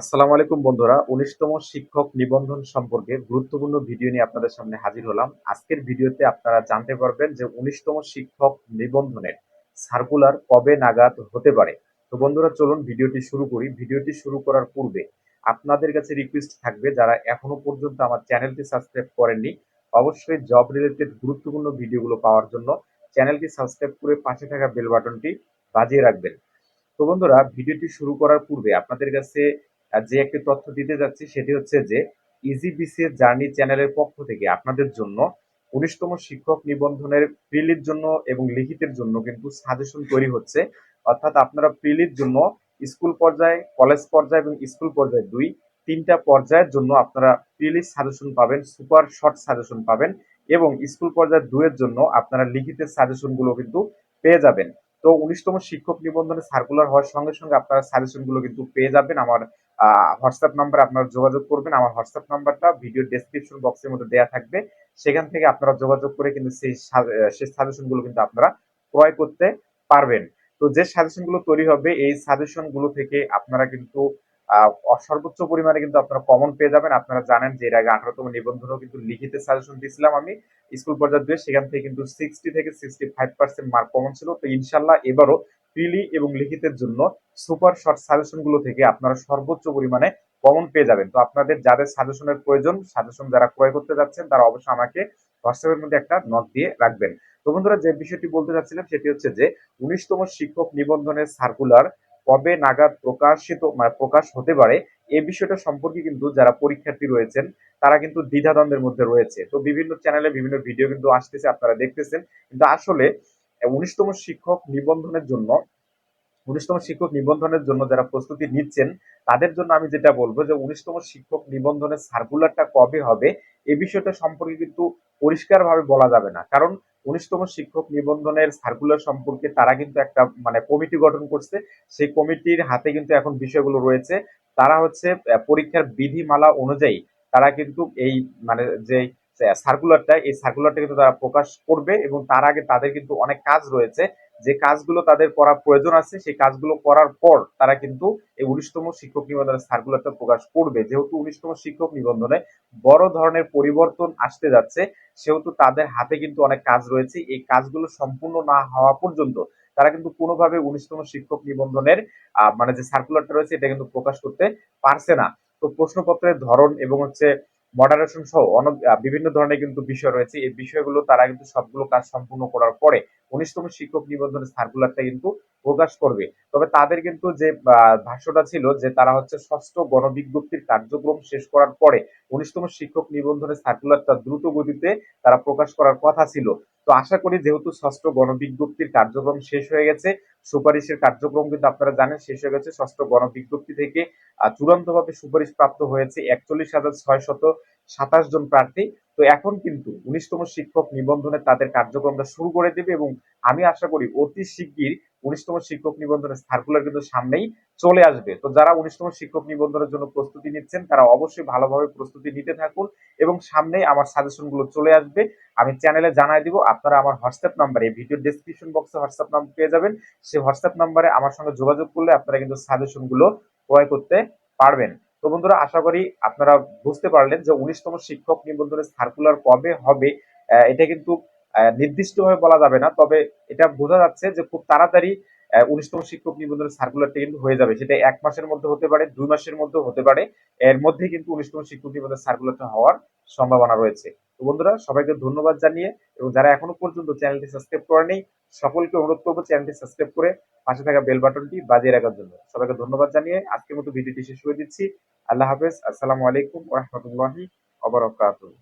আসসালামু আলাইকুম বন্ধুরা, উনিশতম শিক্ষক নিবন্ধন সম্পর্কে গুরুত্বপূর্ণ ভিডিও নিয়ে আপনাদের সামনে হাজির হলাম। আজকের ভিডিওতে আপনারা জানতে পারবেন যে উনিশতম শিক্ষক নিবন্ধনের সার্কুলার কবে নাগাদ হতে পারে। তো বন্ধুরা, চলুন ভিডিওটি শুরু করি। ভিডিওটি শুরু করার পূর্বে আপনাদের কাছে রিকোয়েস্ট থাকবে, যারা এখনও পর্যন্ত আমার চ্যানেলটি সাবস্ক্রাইব করেননি, অবশ্যই জব রিলেটেড গুরুত্বপূর্ণ ভিডিওগুলো পাওয়ার জন্য চ্যানেলটি সাবস্ক্রাইব করে পাশে থাকা বেল বাটনটি বাজিয়ে রাখবেন। তো বন্ধুরা, ভিডিওটি শুরু করার পূর্বে আপনাদের কাছে যে একটি তথ্য দিতে যাচ্ছি সেটি হচ্ছে যে ইজিবিসি এর জার্নি চ্যানেলের পক্ষ থেকে আপনাদের জন্য উনিশতম শিক্ষক নিবন্ধনের প্রিলির জন্য এবং লিখিতের জন্য কিন্তু সাজেশন তৈরি হচ্ছে। অর্থাৎ আপনারা প্রিলির জন্য স্কুল পর্যায়ে, কলেজ পর্যায়ে এবং স্কুল পর্যায়ে দুই, তিনটা পর্যায়ের জন্য আপনারা প্রিলি সাজেশন পাবেন, সুপার শর্ট সাজেশন পাবেন এবং স্কুল পর্যায়ে দুইয়ের জন্য আপনারা লিখিতের সাজেশনগুলো কিন্তু পেয়ে যাবেন। তো উনিশতম শিক্ষক নিবন্ধনে সার্কুলার হওয়ার সঙ্গে সঙ্গে আপনারা সাজেশনগুলো কিন্তু পেয়ে যাবেন। আমার হোয়াটসঅ্যাপ নাম্বার আপনারা যোগাযোগ করবেন। আমার হোয়াটসঅ্যাপ নাম্বারটা ভিডিও ডেসক্রিপশন বক্সের মধ্যে দেওয়া থাকবে। সেখান থেকে আপনারা যোগাযোগ করে কিন্তু সেই সেই সাজেশনগুলো কিন্তু আপনারা ক্রয় করতে পারবেন। তো যে সাজেশনগুলো তৈরি হবে, এই সাজেশনগুলো থেকে আপনারা কিন্তু সর্বোচ্চ পরিমাণে কিন্তু আপনারা কমন পেয়ে যাবেন। আপনারা জানেন যে এর আগে আঠারোতম নিবন্ধনও কিন্তু লিখিত সাজেশন দিয়েছিলাম আমি। স্কুল পর্যায়ে দিয়ে সেখান থেকে কিন্তু সিক্সটি থেকে sixty five percent mark common ছিল। তো ইনশাল্লাহ এবারও প্রিলি এবং লিখিতের জন্য সুপার শর্ট সাজেশনগুলো থেকে আপনারা সর্বোচ্চ পরিমাণে কমন পেয়ে যাবেন। তো আপনাদের যাদের সাজেশনের প্রয়োজন সাজেশন যারা ক্রয় করতে যাচ্ছেন, তারা অবশ্যই আমাকে হোয়াটসঅ্যাপের মধ্যে একটা নোট দিয়ে রাখবেন। তো বন্ধুরা, যে বিষয়টি বলতে চাচ্ছিলাম সেটি হচ্ছে যে, উনিশতম শিক্ষক নিবন্ধনের সার্কুলার কবে নাগাদ প্রকাশিত মানে প্রকাশ হতে পারে এই বিষয়টা সম্পর্কে কিন্তু যারা পরীক্ষার্থী রয়েছেন, তারা কিন্তু দ্বিধাদ্বন্দ্বের মধ্যে রয়েছে। তো বিভিন্ন চ্যানেলে বিভিন্ন ভিডিও কিন্তু আসতেছে, আপনারা দেখতেছেন। কিন্তু আসলে উনিশতম শিক্ষক নিবন্ধনের জন্য, উনিশতম শিক্ষক নিবন্ধনের জন্য যারা প্রস্তুতি নিচ্ছেন, তাদের জন্য আমি যেটা বলব যে, উনিশতম শিক্ষক নিবন্ধনের সার্কুলারটা কবে হবে এই বিষয়টা সম্পর্কে কিন্তু পরিষ্কারভাবে বলা যাবে না। কারণ উনিশতম শিক্ষক নিবন্ধনের সার্কুলার সম্পর্কে তারা কিন্তু একটা মানে কমিটি গঠন করছে। সেই কমিটির হাতে কিন্তু এখন বিষয়গুলো রয়েছে। তারা হচ্ছে পরীক্ষার বিধিমালা অনুযায়ী তারা কিন্তু এই মানে যে সার্কুলারটা এই সার্কুলারটা কিন্তু তারা প্রকাশ করবে এবং তার আগে তাদের কিন্তু অনেক কাজ রয়েছে। যে কাজগুলো তাদের করা প্রয়োজন আছে, সেই কাজগুলো করার পর তারা কিন্তু এই উনিশতম শিক্ষক নিবন্ধনের সার্কুলারটা প্রকাশ করবে। যেহেতু উনিশতম শিক্ষক নিবন্ধনে বড় ধরনের পরিবর্তন আসতে যাচ্ছে, সেহেতু তাদের হাতে কিন্তু অনেক কাজ রয়েছে। এই কাজগুলো সম্পূর্ণ না হওয়া পর্যন্ত তারা কিন্তু কোনোভাবে উনিশতম শিক্ষক নিবন্ধনের মানে যে সার্কুলারটা রয়েছে, এটা কিন্তু প্রকাশ করতে পারছে না। তো প্রশ্নপত্রের ধরন এবং হচ্ছে মডারেশন সহ অনেক বিভিন্ন ধরনের কিন্তু বিষয় রয়েছে। এই বিষয়গুলো তারা কিন্তু সবগুলো কাজ সম্পূর্ণ করার পরে উনিশতম শিক্ষক নিবন্ধনের সার্কুলারটা কিন্তু প্রকাশ করবে। তবে তাদের কিন্তু যে ভাষ্যটা ছিল যে তারা হচ্ছে ষষ্ঠ গণবিজ্ঞপ্তির কার্যক্রম শেষ করার পরে উনিশতম শিক্ষক নিবন্ধনের সার্কুলারটা দ্রুত গতিতে তারা প্রকাশ করার কথা ছিল। তো আশা করি যেহেতু ষষ্ঠ গণবিজ্ঞপ্তির কার্যক্রম শেষ হয়ে গেছে, সুপারিশের কার্যক্রম কিন্তু আপনারা জানেন শেষ হয়ে গেছে, ষষ্ঠ গণবিজ্ঞপ্তি থেকে চূড়ান্তভাবে সুপারিশ প্রাপ্ত হয়েছে একচল্লিশ হাজার ছয় শত সাতাশ জন প্রার্থী। তো এখন কিন্তু উনিশতম শিক্ষক নিবন্ধনে তাদের কার্যক্রমটা শুরু করে দেবে এবং আমি আশা করি অতি শিগগির উনিশতম শিক্ষক নিবন্ধনের সার্কুলার কিন্তু সামনেই চলে আসবে। তো যারা উনিশতম শিক্ষক নিবন্ধনের জন্য প্রস্তুতি নিচ্ছেন, তারা অবশ্যই ভালোভাবে প্রস্তুতি নিতে থাকুন এবং সামনেই আমার সাজেশনগুলো চলে আসবে। আমি চ্যানেলে জানাই দিব, আপনারা আমার হোয়াটসঅ্যাপ নাম্বারে ভিডিও ডেসক্রিপশন বক্সে হোয়াটসঅ্যাপ নাম্বার পেয়ে যাবেন। সেই হোয়াটসঅ্যাপ নাম্বারে আমার সঙ্গে যোগাযোগ করলে আপনারা কিন্তু সাজেশনগুলো ক্রয় করতে পারবেন। তো বন্ধুরা, আশা করি আপনারা বুঝতে পারলেন যে উনিশতম শিক্ষক নিবন্ধনের সার্কুলার কবে হবে। এটা কিন্তু নির্দিষ্টভাবে বলা যাবে না, তবে এটা বোঝা যাচ্ছে যে খুব তাড়াতাড়ি উনিশতম শিক্ষক নিবন্ধনের সার্কুলারটা কিন্তু হয়ে যাবে। সেটা এক মাসের মধ্যে হতে পারে, দুই মাসের মধ্যে হতে পারে। এর মধ্যে কিন্তু উনিশতম শিক্ষক নিবন্ধনের সার্কুলারটা হওয়ার সম্ভাবনা রয়েছে। তো বন্ধুরা, সবাইকে ধন্যবাদ জানিয়ে এবং যারা এখনও পর্যন্ত চ্যানেলটি সাবস্ক্রাইব করেনি, সকলকে অনুরোধ করব চ্যানেলটি সাবস্ক্রাইব করে পাশে থাকা বেল বাটনটি বাজিয়ে রাখার জন্য। সবাইকে ধন্যবাদ জানিয়ে আজকের মতো ভিডিওটি শেষ করে দিচ্ছি। আল্লাহ হাফেজ। আসসালামু আলাইকুম রহমতুল্লাহি অবরকাতুহ